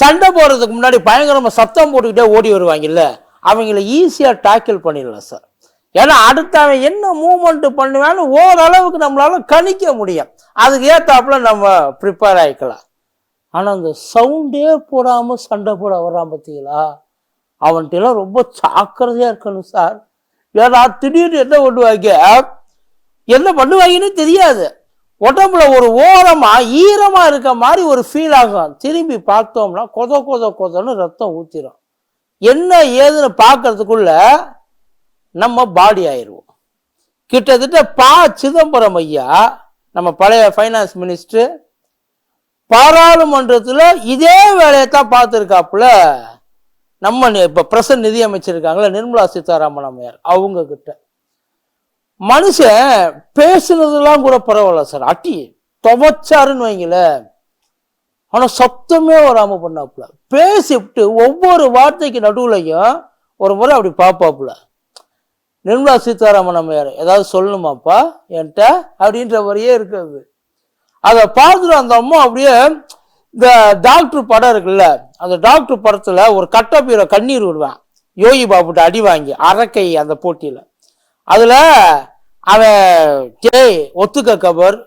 சண்டை போடுறதுக்கு முன்னாடி பயங்கரமாக சத்தம் போட்டுக்கிட்டே ஓடி வருவாங்கல்ல அவங்கள ஈஸியாக டாக்கிள் பண்ணிடலாம் சார் ஏன்னா அடுத்தவன் என்ன மூமெண்ட் பண்ணுவான்னு ஓரளவுக்கு நம்மளால கணிக்க முடியும். அதுக்கு ஏற்றாப்புல நம்ம ப்ரிப்பேர் ஆகிக்கலாம் ஆனால் அந்த சவுண்டே போடாமல் சண்டை போட வர்றான் பார்த்தீங்களா அவன்கிட்டலாம் ரொம்ப ஜாக்கிரதையாக இருக்கணும் சார் ஏன்னா திடீர்னு என்ன பண்ணுவாங்க? என்ன பண்ணுவாங்கன்னு தெரியாது. உடம்புல ஒரு ஓரமா ஈரமா இருக்க மாதிரி ஒரு ஃபீல் ஆகும் திரும்பி பார்த்தோம்னா கொத கொத கொதன்னு ரத்தம் ஊத்திரும். என்ன ஏதுன்னு பார்க்கறதுக்குள்ள நம்ம பாடி ஆயிடுவோம். கிட்டத்தட்ட பா சிதம்பரம் ஐயா நம்ம பழைய ஃபைனான்ஸ் மினிஸ்டர் பாராளுமன்றத்தில் இதே வேலையை தான் பார்த்துருக்காப்புல. நம்ம இப்போ இப்ப பிரசன்ட் நிதி அமைச்சிருக்காங்களே நிர்மலா சீதாராமன் அம்மையார் அவங்க கிட்ட மனுஷன் பேசுனதெல்லாம் கூட பரவாயில்ல சார். அட்டி துவச்சாருன்னு வைங்கள ஆனால் சத்தமே வராம பண்ணாப்புல. பேசிவிட்டு ஒவ்வொரு வார்த்தைக்கு நடுவுலையும் ஒரு முறை அப்படி பார்ப்பாப்புல. நிர்மலா சீதாராமன் அம்மையார் ஏதாவது சொல்லணுமாப்பா? என்கிட்ட? அப்படின்ற மாதிரியே இருக்கிறது அதை பார்த்துட்டு அந்த அம்மா அப்படியே இந்த டாக்டர் படம் இருக்குல்ல அந்த டாக்டர் படத்தில் ஒரு கட்டப்பீரை கண்ணீர் விடுவான். யோகி பாபுட்ட அடி வாங்கி அரக்கை அந்த போட்டியில். அதில் அவன் டேய் ஒத்துக்க கபர்.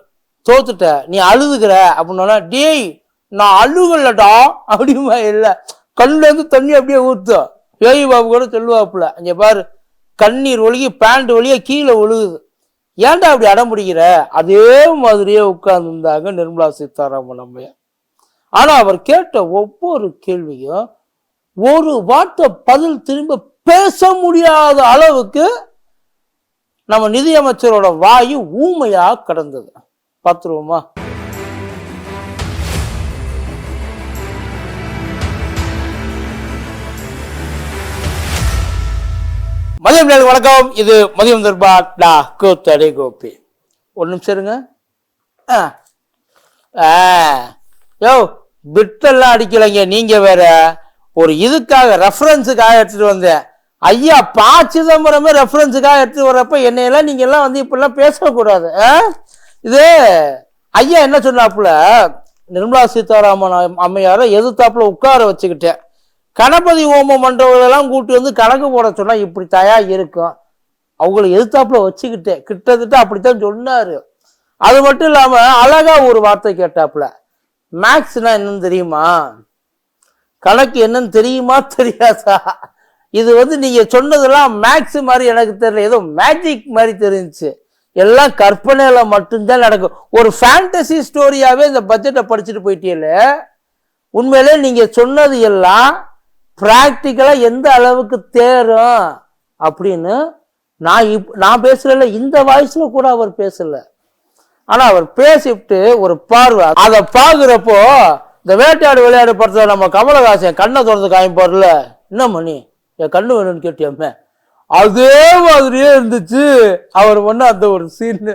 தோத்துட்ட. நீ அழுதுகிற. அப்படின்னா டேய் நான் அழுகலடா. அப்படிமா இல்லை. கண்ணுல இருந்து தண்ணி அப்படியே ஊத்தும். யோகி பாபு கூட சொல்லுவாப்புல. இங்க பாரு கண்ணீர் ஒழுகி பேண்ட் ஒழிய கீழே ஒழுகுது. ஏன்டா அப்படி அடம் பிடிக்கிற அதே மாதிரியே உட்கார்ந்துருந்தாங்க நிர்மலா சீதாராமன் அம்மையார் ஆனா அவர் கேட்ட ஒவ்வொரு கேள்வியும் ஒரு வார்த்தை பதில் திரும்ப பேச முடியாத அளவுக்கு நம்ம நிதியமைச்சரோட வாயு ஊமையா கடந்தது. பார்த்துருவோமா? மதியம் நேரம் வணக்கம். இது மதியம் தர்பார் டா கூத்தடி கோபி. ஒரு நிமிஷம் இருங்க. யோ பிட்டெல்லாம் அடிக்கலைங்க. நீங்க வேற ஒரு இதுக்காக ரெஃபரன்ஸுக்காக எடுத்துட்டு வந்தேன். ஐயா பா சிதம்பரமே ரெஃபரன்ஸுக்காக எடுத்து வர்றப்ப என்னையெல்லாம் நீங்கள் எல்லாம் வந்து இப்படிலாம் பேசக்கூடாது ஆ? இது ஐயா என்ன சொன்னாப்புல நிர்மலா சீதாராமன் அம்மையாரை எதிர்த்தாப்புல உட்கார வச்சுக்கிட்டேன் கணபதி ஹோமம் பண்றவங்களெல்லாம் கூட்டி வந்து கணக்கு போட சொன்னால் இப்படி தயா இருக்கும். அவங்கள எதிர்த்தாப்புல வச்சுக்கிட்டேன் கிட்டத்தட்ட அப்படித்தான் சொன்னார். அது மட்டும் இல்லாமல் அழகா ஒரு வார்த்தை கேட்டாப்புல மேக்ஸ்னா என்னன்னு தெரியுமா? கணக்கு என்னன்னு தெரியுமா? தெரியாதா? இது வந்து நீங்கள் சொன்னதெல்லாம் மேக்ஸ் மாதிரி எனக்கு தெரியல. ஏதோ மேஜிக் மாதிரி தெரிஞ்சிச்சு. எல்லாம் கற்பனையில் மட்டும்தான் நடக்கும். ஒரு ஃபேண்டசி ஸ்டோரியாகவே இந்த பட்ஜெட்டை படிச்சுட்டு போயிட்டீல உண்மையிலே நீங்கள் சொன்னது எல்லாம் ப்ராக்டிக்கலாக எந்த அளவுக்கு தேரும் அப்படின்னு நான் இப் நான் பேசல இந்த வாய்ஸில் கூட அவர் பேசலை. ஆனால் அவர் பேசிவிட்டு ஒரு பார்வை. அதை பார்க்குறப்போ இந்த வேட்டையாடு விளையாடு படத்தில் நம்ம கமலஹாசன் கண்ணை திறந்து காமிப்பார்ல. என்ன மணி? என் கண்ணு வேணும்னு கேட்டியாமே அதே மாதிரியே இருந்துச்சு. அவர் பண்ண அந்த ஒரு சீன்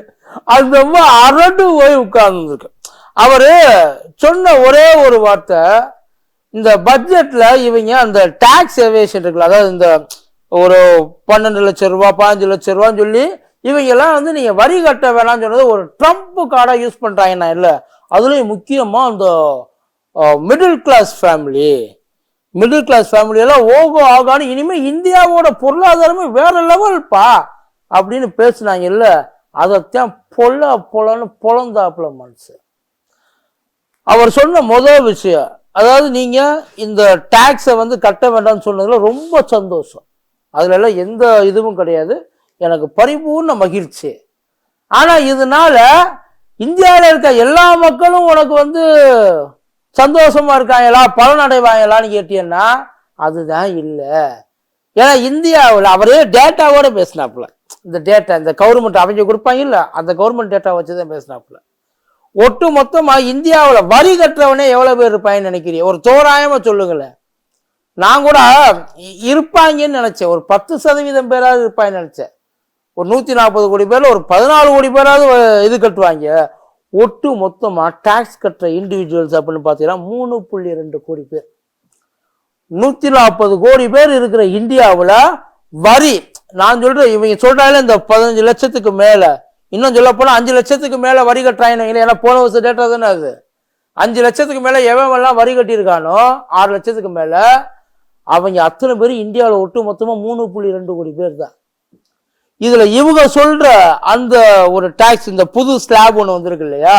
அந்த அம்மா அரண்டு போய் உட்கார்ந்துருக்கு. அவரு சொன்ன ஒரே ஒரு வார்த்தை இந்த பட்ஜெட்ல இவங்க அந்த டாக்ஸ் எவேஷன் இருக்குல்ல அதாவது இந்த ஒரு பன்னெண்டு லட்சம் ரூபாய் பாஞ்சு லட்சம் ரூபான்னு சொல்லி இவங்க எல்லாம் வந்து நீங்க வரி கட்ட வேணாம்னு சொன்னது ஒரு ட்ரம்ப் கார்டா யூஸ் பண்றாங்க நான் இல்ல. அதுலயும் முக்கியமா அந்த middle class family middle class ஃபேமிலியெல்லாம் ஓகோ ஆகான்னு இனிமேல் இந்தியாவோட பொருளாதாரமே வேற லெவல்ப்பா அப்படின்னு பேசுனாங்க. இல்லை அதைத்தான் பொல்ல பொலன்னு பொழந்தாப்புல மனுஷன். அவர் சொன்ன முதல் விஷயம் அதாவது நீங்கள் இந்த டேக்ஸை வந்து கட்ட வேண்டாம்னு சொன்னதில் ரொம்ப சந்தோஷம். அதுலெல்லாம் எந்த இதுவும் கிடையாது. எனக்கு பரிபூர்ண மகிழ்ச்சி. ஆனால் இதனால இந்தியாவில் இருக்க எல்லா மக்களும் உனக்கு வந்து சந்தோஷமா இருக்காங்களா பலன் அடைவாங்களான்னு கேட்டீங்கன்னா அதுதான் இல்லை. ஏன்னா இந்தியாவில் அவரே டேட்டாவோட பேசினாப்புல. இந்த டேட்டா இந்த கவர்மெண்ட் அவங்க கொடுப்பாங்க இல்லை அந்த கவர்மெண்ட் டேட்டா வச்சு தான் பேசினாப்புல. ஒட்டு மொத்தமாக இந்தியாவில் வரி கட்டுறவனே எவ்வளோ பேர் இருப்பாங்கன்னு நினைக்கிறீங்க? ஒரு தோராயமாக சொல்லுங்களேன். நான் கூட இருப்பாங்கன்னு நினச்சேன். ஒரு பத்து சதவீதம் பேராவது இருப்பாங்கன்னு நினச்சேன். ஒரு நூற்றி நாற்பது கோடி பேரில் ஒரு பதினாலு கோடி பேராவது இது கட்டுவாங்க. ஒட்டு மொத்தமாக டேக்ஸ் கட்டுற இண்டிவிஜுவல்ஸ் அப்படின்னு பார்த்தீங்கன்னா மூணு புள்ளி ரெண்டு கோடி பேர். நூற்றி நாற்பது கோடி பேர் இருக்கிற இந்தியாவில் வரி நான் சொல்கிறேன் இவங்க சொல்கிறாலே இந்த பதினஞ்சு லட்சத்துக்கு மேலே. இன்னும் சொல்ல போனால் அஞ்சு லட்சத்துக்கு மேலே வரி கட்டுறாங்க ஏன்னா போன வருஷம் டேட்டா தானே அது. அஞ்சு லட்சத்துக்கு மேலே எவன் எல்லாம் வரி கட்டியிருக்கானோ ஆறு லட்சத்துக்கு மேலே அவங்க அத்தனை பேர் இந்தியாவில் ஒட்டு மொத்தமாக மூணு புள்ளி ரெண்டு கோடி பேர் தான். இதுல இவங்க சொல்ற அந்த ஒரு டாக்ஸ் இந்த புது ஸ்லாப் ஒன்று வந்திருக்கு இல்லையா?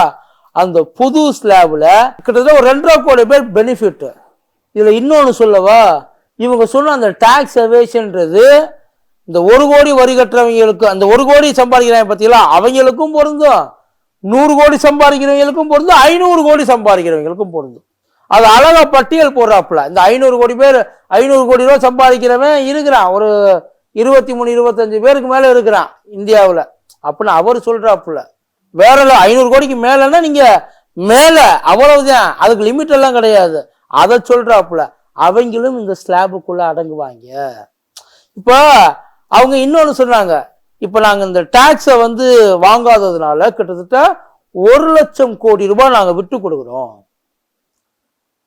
அந்த புது ஸ்லாப்ல கிட்டத்தட்ட ஒரு ரெண்டரை கோடி பேர் பெனிஃபிட் இதுல இன்னொன்று சொல்லவா? இவங்க சொன்ன அந்த டாக்ஸ் அவேஷன்றது இந்த ஒரு கோடி வரி கட்டுறவங்களுக்கு அந்த ஒரு கோடி சம்பாதிக்கிறாங்க பார்த்தீங்களா அவங்களுக்கும் பொருந்தும். நூறு கோடி சம்பாதிக்கிறவங்களுக்கும் பொருந்தும். ஐநூறு கோடி சம்பாதிக்கிறவங்களுக்கும் பொருந்தும். அது அழகா பட்டியல் போடுறாப்புல. இந்த ஐநூறு கோடி பேர் ஐநூறு கோடி ரூபா சம்பாதிக்கிறவன் இருக்கிறான். ஒரு இருபத்தி மூணு இருபத்தஞ்சு பேருக்கு மேலே இருக்கிறான் இந்தியாவில். அப்படின்னு அவர் சொல்கிறாப்புல வேற ஐநூறு கோடிக்கு மேலேன்னா நீங்கள் மேலே அவ்வளவுதான். அதுக்கு லிமிட் எல்லாம் கிடையாது. அதை சொல்கிறாப்புல அவங்களும் இந்த ஸ்லாபுக்குள்ளே அடங்குவாங்க. இப்போ அவங்க இன்னொன்று சொன்னாங்க இப்போ நாங்கள் இந்த டேக்ஸை வந்து வாங்காததுனால கிட்டத்தட்ட ஒரு லட்சம் கோடி ரூபாய் நாங்கள் விட்டு கொடுக்குறோம்.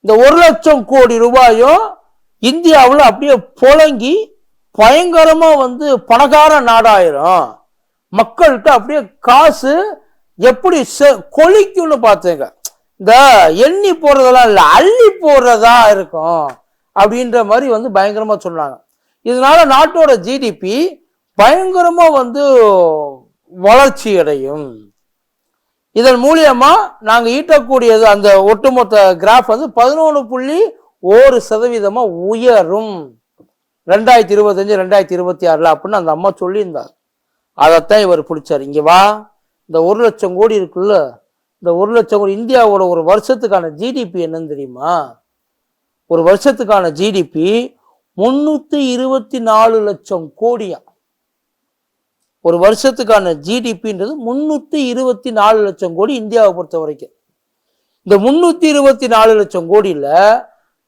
இந்த ஒரு லட்சம் கோடி ரூபாயும் இந்தியாவில் அப்படியே புழங்கி பயங்கரமா வந்து பணக்கார நாடாயிரும். மக்கள்கிட்ட அப்படியே காசு எப்படி செ- கொழிக்கும்னு பார்த்துங்க. இந்த எண்ணி போடுறதெல்லாம் இல்லை அள்ளி போடுறதா இருக்கும் அப்படின்ற மாதிரி வந்து பயங்கரமாக சொன்னாங்க. இதனால நாட்டோட ஜிடிபி பயங்கரமாக வந்து வளர்ச்சி அடையும். இதன் மூலியமா நாங்கள் ஈட்டக்கூடியது அந்த ஒட்டுமொத்த கிராஃப் வந்து பதினொன்று புள்ளி ஒரு சதவீதமாக உயரும். ரெண்டாயிரத்தி இருபத்தஞ்சு ரெண்டாயிரத்தி இருபத்தி ஆறுல அப்படின்னு அந்த அம்மா சொல்லியிருந்தார் அதைத்தான் இவர் பிடிச்சார். இங்கே வா இந்த ஒரு லட்சம் கோடி இருக்குல்ல இந்த ஒரு லட்சம் கோடி இந்தியாவோட ஒரு வருஷத்துக்கான ஜிடிபி என்னன்னு தெரியுமா? ஒரு வருஷத்துக்கான ஜிடிபி முந்நூற்றி இருபத்தி நாலு லட்சம் கோடியா? ஒரு வருஷத்துக்கான ஜிடிபின்றது முந்நூற்றி இருபத்தி நாலு லட்சம் கோடி இந்தியாவை பொறுத்த வரைக்கும் இந்த முந்நூற்றி இருபத்தி நாலு லட்சம் கோடியில்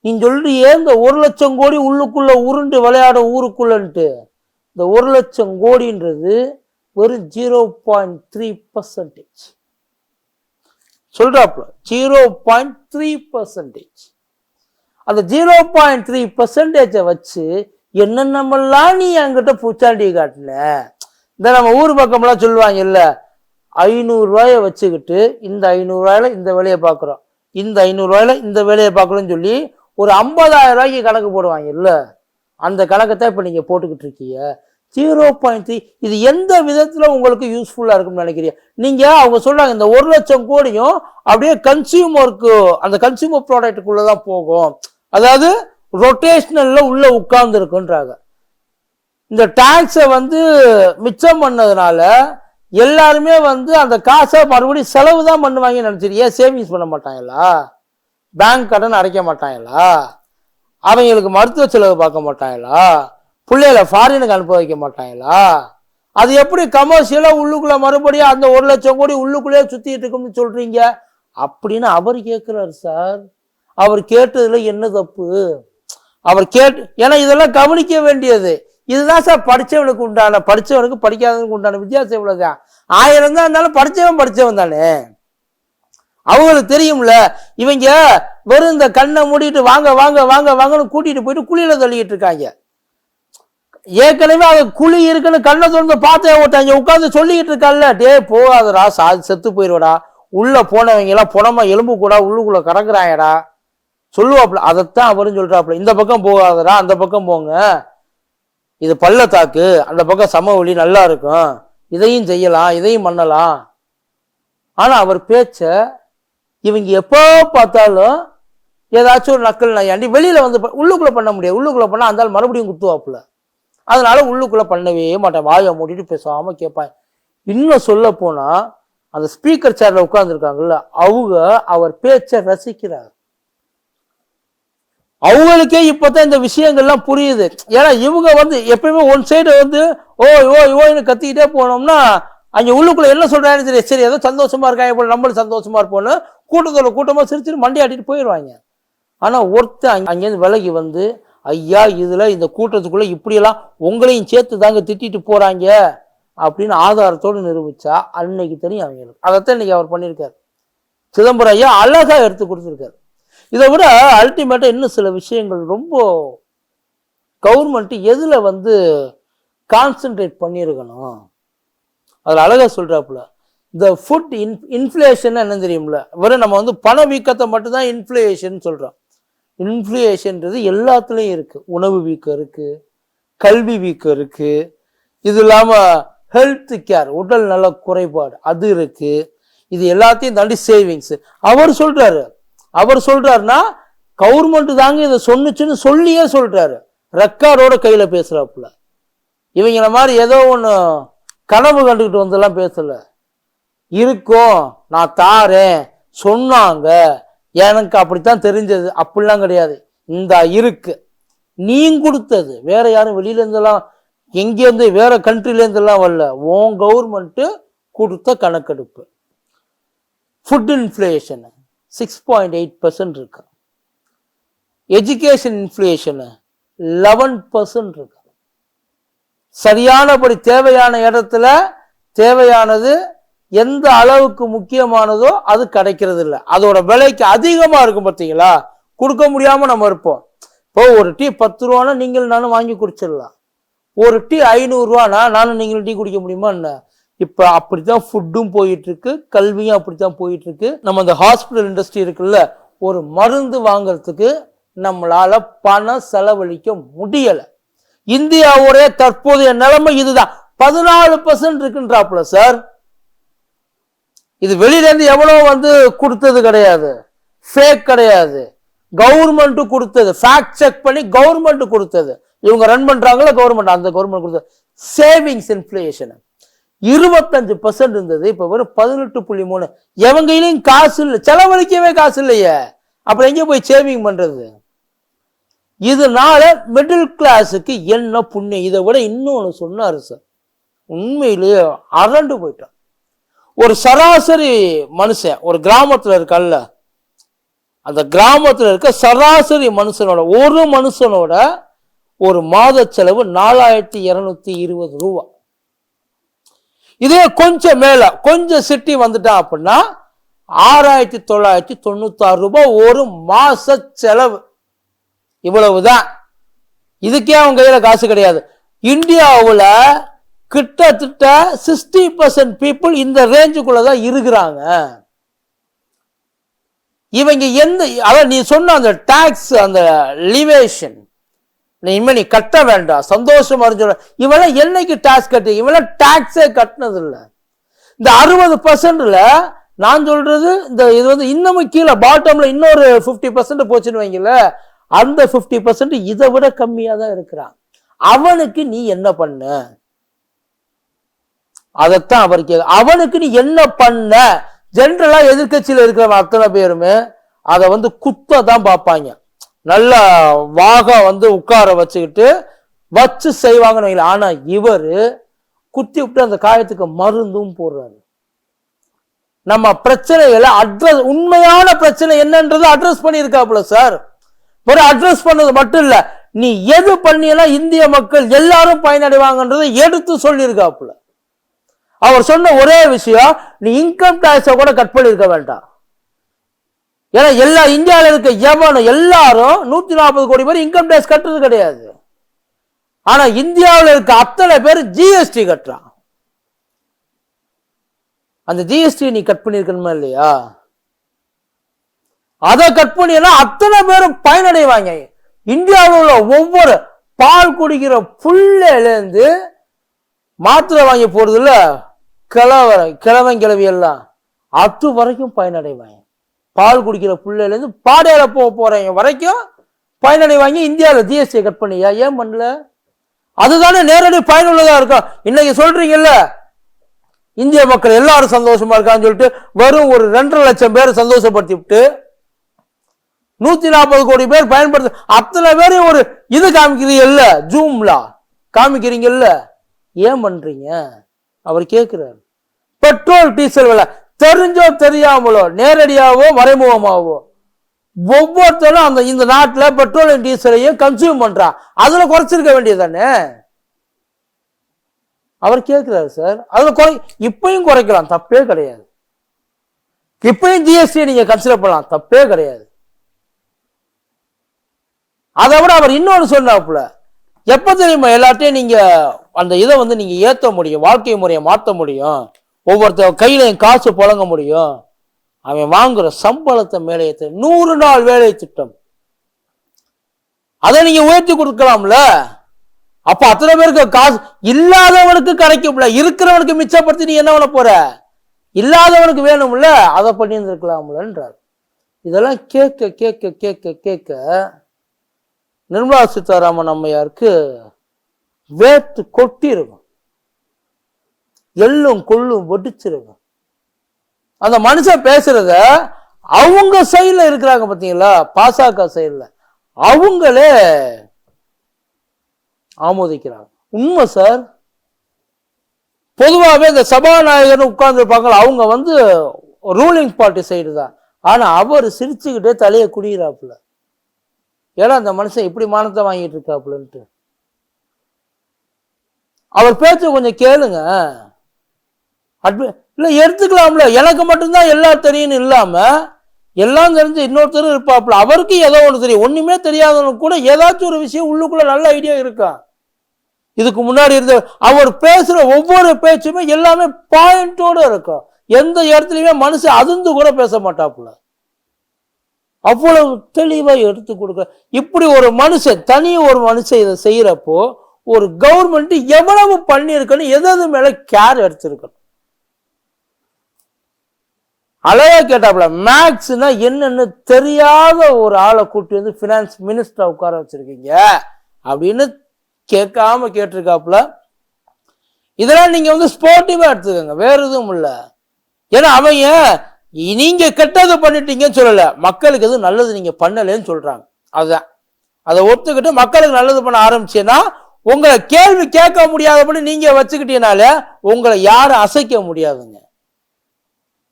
நீ சொல்றியே இந்த ஒரு லட்சம் கோடி உள்ளுக்குள்ள உருண்டு விளையாட ஊருக்குள்ளன்ட்டு? இந்த ஒரு லட்சம் கோடின்றது வெறும் ஜீரோ பாயிண்ட் த்ரீ பர்சன்டேஜ் சொல்றாப்ல ஜீரோ பாயிண்ட் த்ரீ பர்சன்டேஜ் அந்த ஜீரோ பாயிண்ட் த்ரீ பர்சன்டேஜை வச்சு என்னென்னமெல்லாம் நீ என்கிட்ட பூச்சாண்டி காட்டின? இந்த நம்ம ஊர் பக்கம்லாம் சொல்லுவாங்க இல்லை ஐநூறுரூவாயை வச்சுக்கிட்டு இந்த ஐநூறுரூவாயில் இந்த வேலையை பார்க்குறோம். இந்த ஐநூறுரூவாயில் இந்த வேலையை பார்க்குறோன்னு சொல்லி ஒரு ஐம்பதாயிரம் ரூபாய்க்கு கணக்கு போடுவாங்க. இல்லை அந்த கணக்கை இப்போ நீங்கள் போட்டுக்கிட்டு இருக்கீங்க. ஜீரோ பாயிண்ட் த்ரீ இது எந்த விதத்தில் உங்களுக்கு யூஸ்ஃபுல்லாக இருக்கும்னு நினைக்கிறீங்க? நீங்கள் அவங்க சொல்கிறாங்க இந்த ஒரு லட்சம் கோடியும் அப்படியே கன்சியூமருக்கு அந்த கன்சியூமர் ப்ராடக்ட்டுக்குள்ளே தான் போகும். அதாவது ரொட்டேஷ்னலில் உள்ளே உட்கார்ந்துருக்குன்றாங்க. இந்த டேக்ஸை வந்து மிச்சம் பண்ணதுனால எல்லாருமே வந்து அந்த காசை மறுபடியும் செலவு தான் பண்ணுவாங்கன்னு நினைச்சிட்டு ஏன் சேவிங்ஸ் பண்ண மாட்டாங்களா? பேங்க் கடன் அடைக்க மாட்டாங்களா அவங்களுக்கு மருத்துவ செலவு பார்க்க மாட்டாங்களா பிள்ளைகளை ஃபாரினுக்கு அனுப்ப வைக்க மாட்டாங்களா அது எப்படி கமர்ஷியலாக உள்ளுக்குள்ள மறுபடியும் அந்த ஒரு லட்சம் கோடி உள்ளுக்குள்ளேயே சுற்றிட்டு இருக்கும்னு சொல்கிறீங்க அப்படின்னு அவர் கேட்குறாரு சார். அவர் கேட்டதில் என்ன தப்பு? அவர் கேட்டு ஏன்னா இதெல்லாம் கவனிக்க வேண்டியது. இதுதான் சார் படித்தவனுக்கு உண்டான படித்தவனுக்கு படிக்காதவனுக்கு உண்டான வித்தியாசம் இவ்வளோதான் ஆயிரம் தான் இருந்தாலும் படித்தவன் படித்தவன் தானே? அவங்களுக்கு தெரியும்ல இவங்க வெறும் இந்த கண்ணை மூடிட்டு வாங்க வாங்க வாங்க வாங்கன்னு கூட்டிட்டு போயிட்டு குழியில தள்ளிட்டு இருக்காங்க. ஏற்கனவே அது குழி இருக்குன்னு கண்ணை திறந்து பார்த்தே ஓட்டாங்க. உட்காந்து சொல்லிக்கிட்டு இருக்கான்ல டே போகாதடா சா செத்து போயிடுவடா உள்ள போனவங்க எல்லாம் புனமா எலும்பு கூட உள்ளுக்குள்ள கறக்குறாங்கடா. சொல்லுவாப்புல அதைத்தான் அவரும் சொல்றாப்புல இந்த பக்கம் போகாதடா அந்த பக்கம் போங்க. இது பள்ளத்தாக்கு அந்த பக்கம் சமவெளி நல்லா இருக்கும். இதையும் செய்யலாம் இதையும் பண்ணலாம். ஆனா அவர் பேச்சை இவங்க எப்போ பார்த்தாலும் ஏதாச்சும் ஒரு நக்கல் நாயாண்டி வெளியில் வந்து உள்ளுக்குள்ளே பண்ண முடியாது. உள்ளுக்குள்ளே பண்ணா அந்தாலும் மறுபடியும் குத்துவாப்புல. அதனால உள்ளுக்குள்ளே பண்ணவே மாட்டேன். வாயை மூடிட்டு பேசாமல் கேட்பேன் இன்னும் சொல்ல போனால் அந்த ஸ்பீக்கர் சேரில் உட்காந்துருக்காங்கல்ல அவங்க அவர் பேச்சை ரசிக்கிறார். அவங்களுக்கே இப்பதான் இந்த விஷயங்கள்லாம் புரியுது. ஏன்னா இவங்க வந்து எப்பயுமே ஒன் சைடு வந்து ஓ ஓ ஓய்னு கத்திக்கிட்டே போனோம்னா அங்க உள்ளுக்குள்ள என்ன சொல்றாங்கன்னு தெரியும் சரி ஏதோ சந்தோஷமா இருக்காங்க போல நம்மளும் சந்தோஷமா இருப்போம்னு கூட்டத்தோட கூட்டமா சிரிச்சிட்டு மண்டையாட்டிட்டு போயிடுவாங்க. ஆனா ஒருத்தன் அங்கேருந்து விலகி வந்து ஐயா இதுல இந்த கூட்டத்துக்குள்ள இப்படியெல்லாம் உங்களையும் சேர்த்து தாங்க திட்டிட்டு போறாங்க அப்படின்னு ஆதாரத்தோடு நிரூபிச்சா அன்னைக்கு தெரியும் அவங்களுக்கு. அதைத்தான் இன்னைக்கு அவர் பண்ணியிருக்காரு. சிதம்பரம் ஐயா அழகா எடுத்து கொடுத்துருக்காரு. இதை விட அல்டிமேட்டா இன்னும் சில விஷயங்கள் ரொம்ப கவர்மெண்ட் எதுல வந்து கான்சென்ட்ரேட் பண்ணியிருக்கணும்? அதில் அழகாக சொல்கிறாப்புல இந்த ஃபுட் இன் இன்ஃப்ளேஷன் என்ன தெரியும்ல? வெறும் நம்ம வந்து பண வீக்கத்தை மட்டும்தான் இன்ஃப்ளேஷன் சொல்கிறோம் இன்ஃப்ளேஷன்றது எல்லாத்துலேயும் இருக்குது உணவு வீக்கம் இருக்குது கல்வி வீக்கம் இருக்குது இது இல்லாமல் ஹெல்த் கேர் உடல் நல குறைபாடு அது இருக்குது இது எல்லாத்தையும் தாண்டி சேவிங்ஸ் அவர் சொல்கிறாரு அவர் சொல்கிறாருன்னா கவர்மெண்ட் தாங்க இதை சொன்னுச்சுன்னு சொல்லியே சொல்கிறாரு ரெக்கார்டோட கையில் பேசுகிறாப்புல இவங்கள மாதிரி ஏதோ ஒன்று கனவு கண்டுக்கிட்டு வந்தெல்லாம் பேசல. இருக்கும் நான் தாரேன் சொன்னாங்க. எனக்கு அப்படித்தான் தெரிஞ்சது. அப்படிலாம் கிடையாது. இந்த இருக்கு. நீ கொடுத்தது. வேற யாரும் வெளியில இருந்தெல்லாம் எங்கேருந்து வேற கண்ட்ரிலேருந்தெல்லாம் வரல. உன் கவர்மெண்ட்டு கொடுத்த கணக்கெடுப்பு. Food inflation six point eight percent இருக்கு. எஜுகேஷன் இன்ஃப்ளேஷனு லெவன் பர்சன்ட் இருக்கு. சரியானபடி தேவையான இடத்துல தேவையானது எந்த அளவுக்கு முக்கியமானதோ அது கிடைக்கிறது இல்லை அதோட விலைக்கு அதிகமாக இருக்கும் பார்த்தீங்களா? கொடுக்க முடியாம நம்ம இருப்போம். இப்போ ஒரு டீ பத்து ரூபானா நீங்கள் நானும் வாங்கி குடிச்சிடலாம். ஒரு டீ ஐநூறுரூவானா நானும் நீங்களும் டீ குடிக்க முடியுமா என்ன? இப்போ அப்படித்தான் ஃபுட்டும் போயிட்டு இருக்கு கல்வியும் அப்படித்தான் போயிட்டு இருக்கு நம்ம அந்த ஹாஸ்பிட்டல் இண்டஸ்ட்ரி இருக்குல்ல ஒரு மருந்து வாங்குறதுக்கு நம்மளால பணம் செலவழிக்க முடியலை. இந்தியாவுடைய தற்போதைய நிலைமை இதுதான். பதினாலு பர்சன்ட் இருக்குன்றாப்புல சார் இது வெளியிலேருந்து எவ்வளோ வந்து கொடுத்தது கிடையாது. ஃபேக் கிடையாது. கவர்மெண்ட் கொடுத்தது. ஃபேக்ட் செக் பண்ணி கவர்மெண்ட் கொடுத்தது. இவங்க ரன் பண்ணுறாங்களோ கவர்மெண்ட் அந்த கவர்மெண்ட் கொடுத்தது. சேவிங்ஸ் இன்ஃப்ளேஷன் இருபத்தஞ்சு பர்சன்ட் இருந்தது. இப்போ வெறும் பதினெட்டு புள்ளி மூணு. எவங்கையிலையும் காசு இல்லை. செலவழிக்கவே காசு இல்லையே. அப்புறம் எங்கே போய் சேவிங் பண்ணுறது இதனால மிடில் கிளாஸுக்கு என்ன புண்ணியம்? இதை விட இன்னொன்று சொன்னார் சார். உண்மையிலேயே அரண்டு போயிட்டான் ஒரு சராசரி மனுஷன் ஒரு கிராமத்தில் இருக்கல்ல அந்த கிராமத்தில் இருக்க சராசரி மனுஷனோட ஒரு மனுஷனோட ஒரு மாத செலவு நாலாயிரத்தி இருநூத்தி இருபது ரூபா. இதே கொஞ்சம் மேல கொஞ்சம் சிட்டி வந்துட்டான் அப்படின்னா ஆறாயிரத்தி தொள்ளாயிரத்தி தொண்ணூத்தாறு ரூபாய் ஒரு மாச செலவு. இவ்வளவுதான். இதுக்கே அவங்க கையில காசு கிடையாது. இந்தியாவில் கிட்டத்தட்ட சிக்ஸ்டி பர்சன்ட் பீப்புள் இந்த ரேஞ்சுக்குள்ள தான் இருக்கிறாங்க. இவங்க எந்த அதான் நீ சொன்ன அந்த டாக்ஸ் அந்த லிவேஷன் நீ இனிமே நீ கட்ட வேண்டாம். சந்தோஷம் இருந்து இவெல்லாம் என்னைக்கு டாக்ஸ் கட்டு? இவெல்லாம் டாக்ஸே கட்டினது இல்லை இந்த அறுபது பர்சன்ட்ல நான் சொல்றது இந்த இது வந்து இன்னமும் கீழே பாட்டம்ல இன்னொரு ஃபிஃப்டி பர்சன்ட் போச்சுன்னு வைங்கள அந்த ஃபிஃப்டி பர்சன்ட் இதை விட கம்மியாக தான் இருக்கிறான். அவனுக்கு நீ என்ன பண்ண? அதைத்தான் அவர் கே அவனுக்கு நீ என்ன பண்ண? ஜென்ரலா எதிர்கட்சியில் இருக்கிறவன் அத்தனை பேருமே அதை வந்து குத்த தான் பார்ப்பாங்க. நல்லா வாக வந்து உட்கார வச்சுக்கிட்டு வச்சு செய்வாங்கன்னு ஆனா இவரு குத்தி விட்டு அந்த காயத்துக்கு மருந்தும் போடுறாரு. நம்ம பிரச்சனைகளை அட்ரஸ் உண்மையான பிரச்சனை என்னன்றது அட்ரஸ் பண்ணியிருக்காப்புல சார். வெறும் அட்ரஸ் பண்ணது மட்டும் இல்ல. நீ எது பண்ணியெல்லாம் இந்திய மக்கள் எல்லாரும் பயனடைவாங்கன்றதை எடுத்து சொல்லியிருக்காப்புல. அவர் சொன்ன ஒரே விஷயம் நீ இன்கம் டேக்ஸை கூட கட் பண்ணியிருக்க வேண்டாம். ஏன்னா எல்லா இந்தியாவில் இருக்க எவனும் எல்லாரும் நூத்தி நாற்பது கோடி பேர் இன்கம் டேக்ஸ் கட்டுறது கிடையாது. ஆனா இந்தியாவில் இருக்க அத்தனை பேர் ஜிஎஸ்டி கட்டுறான். அந்த ஜிஎஸ்டி நீ கட் பண்ணியிருக்கணுமா இல்லையா? அதை கட் பண்ணியெல்லாம் அத்தனை பேரும் பயனடைவாங்க. இந்தியாவில் உள்ள ஒவ்வொரு பால் குடிக்கிற புள்ளையிலேருந்து மாத்திரை வாங்கி போறதுல கிழவர கிழவன் கிழவி எல்லாம் அது வரைக்கும் பயனடைவாங்க. பால் குடிக்கிற புள்ளையிலேருந்து பாடையில போக போறவங்க வரைக்கும் பயனடைவாங்க. இந்தியாவில் ஜிஎஸ்டி கட் பண்ணியா ஏன் பண்ணல? அதுதானே நேரடி பயனுள்ளதா இருக்கும் இன்னைக்கு சொல்றீங்கல்ல இந்திய மக்கள் எல்லாரும் சந்தோஷமா இருக்கான்னு சொல்லிட்டு வெறும் ஒரு ரெண்டரை லட்சம் பேர் சந்தோஷப்படுத்தி விட்டு நூத்தி நாற்பது கோடி பேர் பயன்படுத்த அத்தனை பேரையும் ஒரு இது காமிக்கிறீங்கல்ல ஜூம்ல காமிக்கிறீங்கல்ல. ஏன் பண்றீங்க? அவர் கேட்கிறார் பெட்ரோல் டீசல் விலை. தெரிஞ்சோ தெரியாமலோ நேரடியாவோ மறைமுகமாகவோ ஒவ்வொருத்தரும் அந்த இந்த நாட்டில் பெட்ரோலையும் டீசலையும் கன்சியூம் பண்றான் அதுல குறைச்சிருக்க வேண்டியதானே அவர் கேட்கிறாரு சார். அதுல குறை இப்பயும் குறைக்கலாம். தப்பே கிடையாது. இப்பயும் ஜிஎஸ்டி நீங்க கன்சிடர் பண்ணலாம். தப்பே கிடையாது. அதை விட அவர் இன்னொன்று சொன்னாப்புல எப்போ தெரியுமா எல்லாத்தையும் நீங்கள் அந்த இதை வந்து நீங்கள் ஏற்ற முடியும் வாழ்க்கை முறையை மாற்ற முடியும் ஒவ்வொருத்தர் கையிலையும் காசு புழங்க முடியும். அவன் வாங்குற சம்பளத்தை மேலே ஏற்ற நூறு நாள் வேலை திட்டம். அதை நீங்கள் உயர்த்தி கொடுக்கலாம்ல? அப்போ அத்தனை பேருக்கு காசு இல்லாதவனுக்கு கிடைக்கும்ல இருக்கிறவனுக்கு மிச்சப்படுத்தி நீ என்ன பண்ண போற? இல்லாதவனுக்கு வேணும்ல அதை பண்ணியிருந்துருக்கலாம்லன்றார். இதெல்லாம் கேட்க கேட்க கேட்க கேட்க நிர்மலா சீதாராமன் அம்மையாருக்கு வேத்து கொட்டிருக்கும் எள்ளும் கொள்ளும் வெடிச்சிருக்கும். அந்த மனுஷன் பேசுறத அவங்க சைடில் இருக்கிறாங்க பார்த்தீங்களா பாசக சைடில் அவங்களே ஆமோதிக்கிறாங்க. உண்மை சார். பொதுவாகவே இந்த சபாநாயகர் உட்கார்ந்துருப்பாங்களா அவங்க வந்து ரூலிங் பார்ட்டி சைடு தான். ஆனால் அவர் சிரிச்சுக்கிட்டே தலையை குடிகிறாப்புல ஏன்னா அந்த மனுஷன் இப்படி மானத்தை வாங்கிட்டு இருக்காப்புலன்ட்டு. அவர் பேச்ச கொஞ்சம் கேளுங்க. அட்மி இல்லை எடுத்துக்கலாம்ல. எனக்கு மட்டும்தான் எல்லாம் தெரியும்னு இல்லாமல் எல்லாம் தெரிஞ்சு இன்னொருத்தரும் இருப்பாப்புல. அவருக்கு ஏதோ ஒன்று தெரியும். ஒன்றுமே தெரியாதவனுக்கு கூட ஏதாச்சும் ஒரு விஷயம் உள்ளுக்குள்ள நல்ல ஐடியா இருக்கா? இதுக்கு முன்னாடி இருந்த அவர் பேசுகிற ஒவ்வொரு பேச்சுமே எல்லாமே பாயிண்டோடு இருக்கும் எந்த இடத்துலையுமே மனுஷன் அதிர்ந்து கூட பேச மாட்டாப்புல. அவ்வளவு தெளிவாக எடுத்து கொடுக்குற இப்படி ஒரு மனுஷன் தனி ஒரு மனுஷன் இதை செய்யறப்போ ஒரு கவர்மெண்ட் எவ்வளவு பண்ணியிருக்கணும் எதாவது மேலே கேர் எடுத்திருக்கணும். அழகா கேட்டாப்புல மேக்ஸ்னா என்னன்னு தெரியாத ஒரு ஆளை கூட்டி வந்து ஃபினான்ஸ் மினிஸ்டர் உட்கார வச்சிருக்கீங்க. அப்படின்னு கேட்காம கேட்டிருக்காப்புல இதெல்லாம் நீங்க வந்து ஸ்போர்ட்டிவா எடுத்துக்கோங்க வேற எதுவும் இல்லை. ஏன்னா அவன் நீங்க கெட்டது பண்ணிட்டீங்கன்னு சொல்லல. மக்களுக்கு எதுவும் நல்லது நீங்க பண்ணலன்னு சொல்றாங்க. அதுதான் அதை ஒத்துக்கிட்டு மக்களுக்கு நல்லது பண்ண ஆரம்பிச்சேன்னா உங்களை கேள்வி கேட்க முடியாதபடி நீங்க வச்சுக்கிட்டீங்கனால உங்களை யாரும் அசைக்க முடியாதுங்க.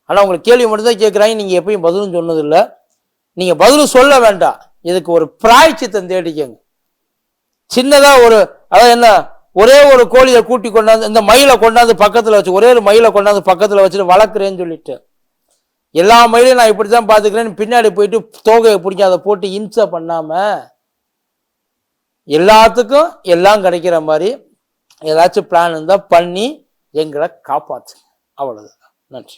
ஆனா உங்களுக்கு கேள்வி மட்டும்தான் கேட்குறாங்க. நீங்க எப்பயும் பதிலும் சொன்னதில்லை. நீங்க பதிலும் சொல்ல வேண்டாம். இதுக்கு ஒரு பிராய்ச்சித்தம் தேடிக்கங்க. சின்னதா ஒரு அதாவது என்ன ஒரே ஒரு கோழியை கூட்டி கொண்டாந்து இந்த மயிலை கொண்டாந்து பக்கத்துல வச்சு ஒரே ஒரு மயிலை கொண்டாந்து பக்கத்துல வச்சுட்டு வளர்க்குறேன்னு சொல்லிட்டு. எல்லா மயிலையும் நான் இப்படி தான் பார்த்துக்கிறேன்னு பின்னாடி போயிட்டு தோகையை பிடிச்சி அதை போட்டு இம்சை பண்ணாமல் எல்லாத்துக்கும் எல்லாம் கிடைக்கிற மாதிரி ஏதாச்சும் பிளான் இருந்தால் பண்ணி எங்களை காப்பாற்றுங்க அவ்வளோதான் நன்றி.